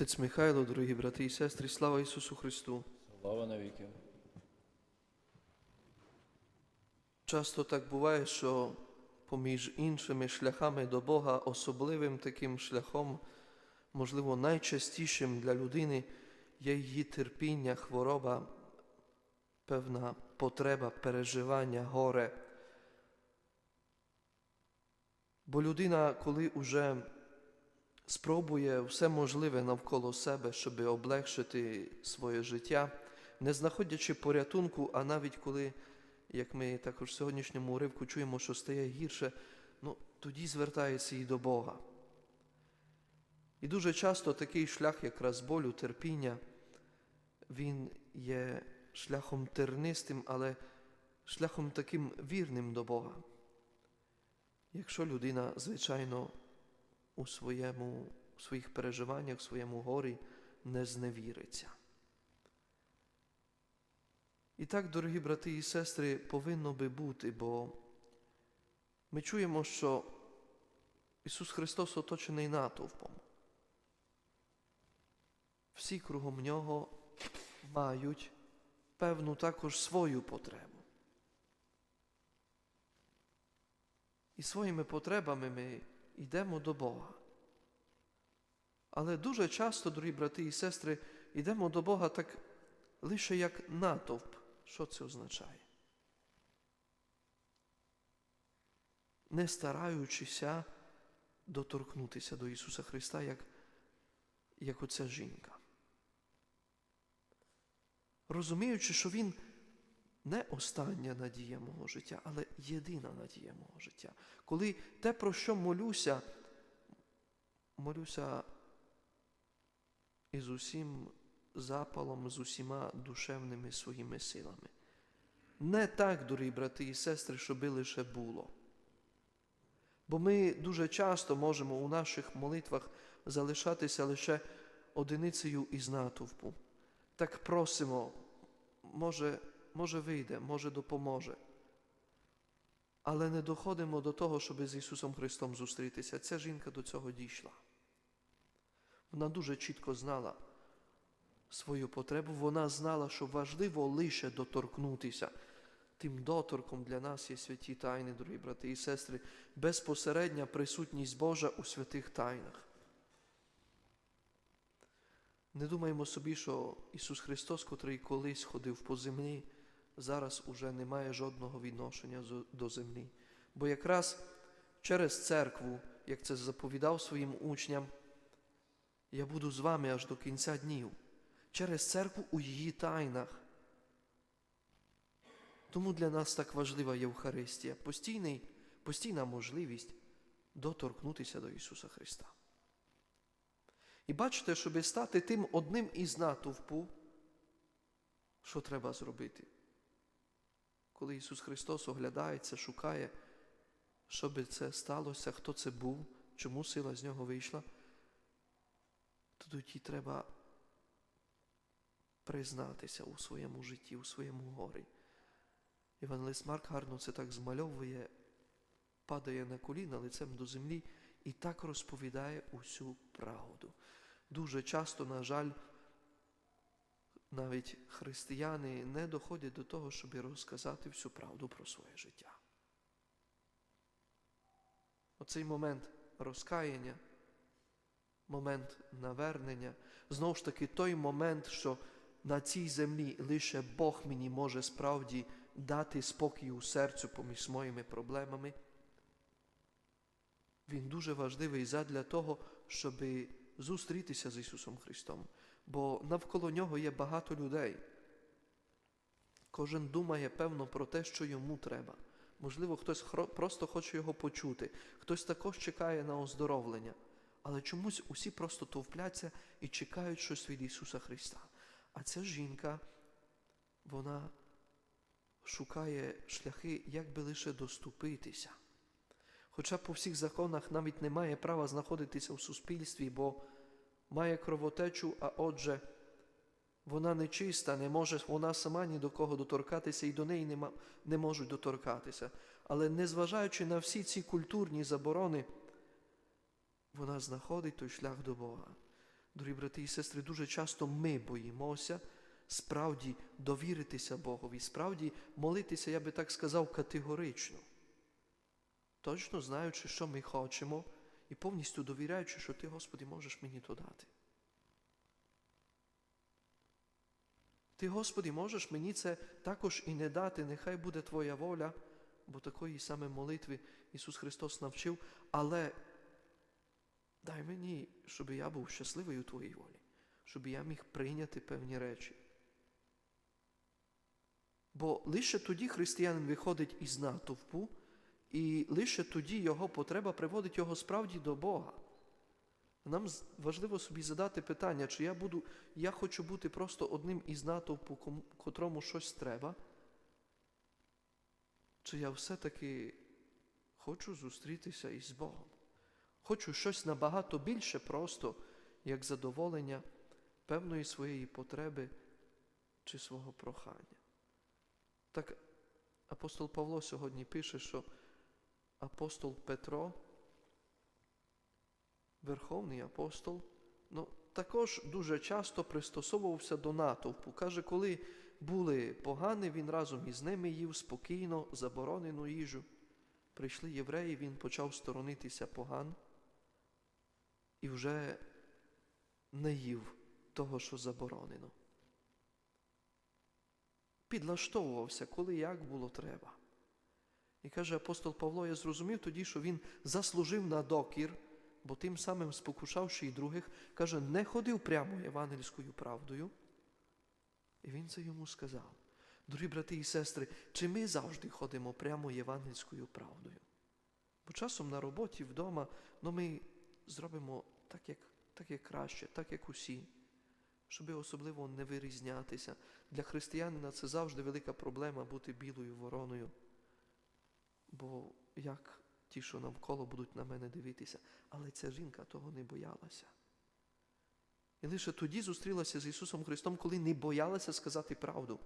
Отець Михайло, дорогі брати і сестри, слава Ісусу Христу! Слава навіки. Часто так буває, що поміж іншими шляхами до Бога, особливим таким шляхом, можливо, найчастішим для людини є її терпіння, хвороба, певна потреба переживання, горе. Бо людина, коли уже спробує все можливе навколо себе, щоб облегшити своє життя, не знаходячи порятунку, а навіть коли, як ми також в сьогоднішньому уривку чуємо, що стає гірше, ну, тоді звертається і до Бога. І дуже часто такий шлях якраз болю, терпіння, він є шляхом тернистим, але шляхом таким вірним до Бога. Якщо людина, звичайно, у своєму, у своїх переживаннях, у своєму горі не зневіриться. І так, дорогі брати і сестри, повинно би бути, бо ми чуємо, що Ісус Христос оточений натовпом. Всі кругом Нього мають певну також свою потребу. І своїми потребами ми йдемо до Бога. Але дуже часто, дорогі брати і сестри, йдемо до Бога так лише як натовп. Що це означає? Не стараючися доторкнутися до Ісуса Христа, як, як оця жінка. Розуміючи, що Він не остання надія мого життя, але єдина надія мого життя. Коли те, про що молюся, молюся із усім запалом, з усіма душевними своїми силами. Не так, дорогі брати і сестри, щоби лише було. Бо ми дуже часто можемо у наших молитвах залишатися лише одиницею із натовпу. Так просимо, може, може вийде, може допоможе. Але не доходимо до того, щоб з Ісусом Христом зустрітися. Ця жінка до цього дійшла. Вона дуже чітко знала свою потребу, вона знала, що важливо лише доторкнутися. Тим доторком для нас є святі тайни, дорогі брати і сестри, безпосередня присутність Божа у святих тайнах. Не думаємо собі, що Ісус Христос, котрий колись ходив по землі, зараз уже не має жодного відношення до землі. Бо якраз через церкву, як це заповідав своїм учням, я буду з вами аж до кінця днів, через церкву у її тайнах. Тому для нас так важлива Євхаристія, постійний, постійна можливість доторкнутися до Ісуса Христа. І бачите, щоб стати тим одним із натовпу, що треба зробити. Коли Ісус Христос оглядається, шукає, щоб це сталося, хто це був, чому сила з нього вийшла, то тоді треба признатися у своєму житті, у своєму горі. Івангелист Марк гарно це так змальовує, падає на коліна лицем до землі і так розповідає усю правду. Дуже часто, на жаль, навіть християни не доходять до того, щоб розказати всю правду про своє життя. Оцей момент розкаяння, момент навернення, знову ж таки, той момент, що на цій землі лише Бог мені може справді дати спокій у серцю поміж моїми проблемами. Він дуже важливий задля того, щоб зустрітися з Ісусом Христом, бо навколо Нього є багато людей. Кожен думає, певно, про те, що йому треба. Можливо, хтось просто хоче його почути, хтось також чекає на оздоровлення. Але чомусь усі просто товпляться і чекають щось від Ісуса Христа. А ця жінка, вона шукає шляхи, як би лише доступитися. Хоча по всіх законах навіть не має права знаходитися в суспільстві, бо має кровотечу, а отже, вона нечиста, не може вона сама ні до кого доторкатися і до неї не, не можуть доторкатися. Але незважаючи на всі ці культурні заборони, вона знаходить той шлях до Бога. Дорогі брати і сестри, дуже часто ми боїмося справді довіритися Богові, справді молитися, я би так сказав, категорично, точно знаючи, що ми хочемо, і повністю довіряючи, що Ти, Господи, можеш мені то дати. Ти, Господи, можеш мені це також і не дати, нехай буде Твоя воля, бо такої саме молитви Ісус Христос навчив, але дай мені, щоб я був щасливий у Твоїй волі, щоб я міг прийняти певні речі. Бо лише тоді християнин виходить із натовпу, і лише тоді його потреба приводить його справді до Бога. Нам важливо собі задати питання, чи я буду, я хочу бути просто одним із натовпу, котрому щось треба, чи я все-таки хочу зустрітися із Богом. Хочу щось набагато більше просто, як задоволення певної своєї потреби чи свого прохання. Так апостол Павло сьогодні пише, що апостол Петро, верховний апостол, ну, також дуже часто пристосовувався до натовпу. Каже, коли були погані, він разом із ними їв спокійно заборонену їжу. Прийшли євреї, він почав сторонитися поган і вже не їв того, що заборонено. Підлаштовувався, коли як було треба. І каже апостол Павло, я зрозумів тоді, що він заслужив на докір, бо тим самим спокушавши і других, каже, не ходив прямо євангельською правдою. І він це йому сказав. Дорогі брати і сестри, чи ми завжди ходимо прямо євангельською правдою? Бо часом на роботі, вдома, ну ми зробимо так, як, так, як краще, так, як усі, щоб особливо не вирізнятися. Для християнина це завжди велика проблема бути білою вороною. Бо як ті, що навколо будуть на мене дивитися, але ця жінка того не боялася. І лише тоді зустрілася з Ісусом Христом, коли не боялася сказати правду.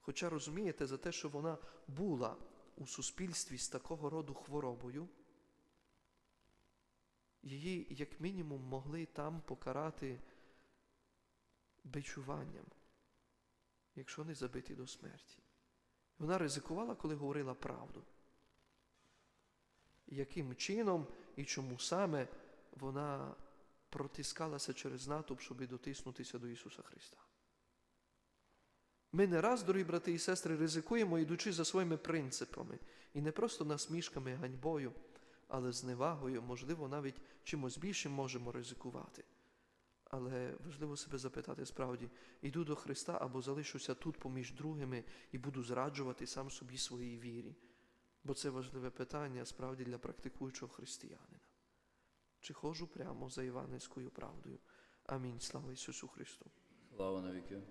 Хоча розумієте, за те, що вона була у суспільстві з такого роду хворобою, її, як мінімум, могли там покарати бичуванням, якщо не забити до смерті. Вона ризикувала, коли говорила правду. Яким чином і чому саме вона протискалася через натовп, щоб дотиснутися до Ісуса Христа. Ми не раз, дорогі брати і сестри, ризикуємо, йдучи за своїми принципами, і не просто насмішками, ганьбою, але зневагою, можливо, навіть чимось більшим можемо ризикувати. Але важливо себе запитати справді, йду до Христа або залишуся тут поміж другими і буду зраджувати сам собі своїй вірі. Бо це важливе питання справді для практикуючого християнина. Чи ходжу прямо за Іванівською правдою? Амінь. Слава Ісусу Христу! Слава навіки.